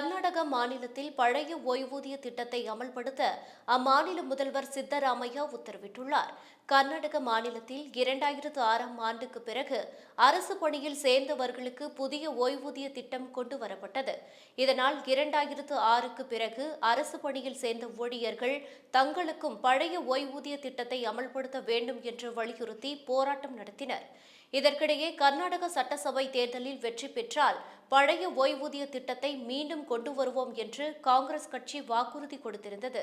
கர்நாடக மாநிலத்தில் பழைய ஓய்வூதிய திட்டத்தை அமல்படுத்த அம்மாநில முதல்வர் சித்தராமையா உத்தரவிட்டுள்ளார். கர்நாடக மாநிலத்தில் இரண்டாயிரத்து ஆறாம் ஆண்டுக்கு பிறகு அரசு பணியில் சேர்ந்தவர்களுக்கு புதிய ஓய்வூதிய திட்டம் கொண்டு வரப்பட்டது. இதனால் இரண்டாயிரத்து ஆறுக்கு பிறகு அரசு பணியில் சேர்ந்த ஊழியர்கள் தங்களுக்கும் பழைய ஓய்வூதிய திட்டத்தை அமல்படுத்த வேண்டும் என்று வலியுறுத்தி போராட்டம் நடத்தினர். இதற்கிடையே கர்நாடக சட்டசபை தேர்தலில் வெற்றி பெற்றால் பழைய ஓய்வூதிய திட்டத்தை மீண்டும் கொண்டு வருவோம் என்று காங்கிரஸ் கட்சி வாக்குறுதி கொடுத்திருந்தது.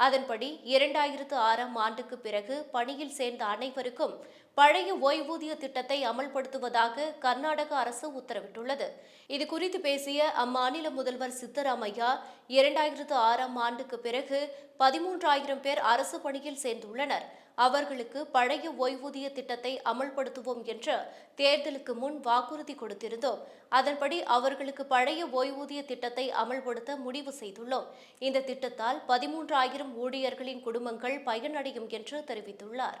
அதன்படி இரண்டாயிரத்து ஆறாம் ஆண்டுக்கு பிறகு பணியில் சேர்ந்த அனைவருக்கும் பழைய ஓய்வூதிய திட்டத்தை அமல்படுத்துவதாக கர்நாடக அரசு உத்தரவிட்டுள்ளது. இது குறித்து பேசிய அம்மாநில முதல்வர் சித்தராமையா இரண்டாயிரத்து ஆறாம் ஆண்டுக்கு பிறகு பதிமூன்றாயிரம் பேர் அரசு பணியில் சேர்ந்துள்ளனர். அவர்களுக்கு பழைய ஓய்வூதிய திட்டத்தை அமல்படுத்துவோம் என்று தேர்தலுக்கு முன் வாக்குறுதி கொடுத்திருந்தோம். அதன்படி அவர்களுக்கு பழைய ஓய்வூதிய திட்டத்தை அமல்படுத்த முடிவு செய்துள்ளோம். இந்த திட்டத்தால் பதிமூன்றாயிரம் ஊழியர்களின் குடும்பங்கள் பயனடையும் என்று தெரிவித்துள்ளார்.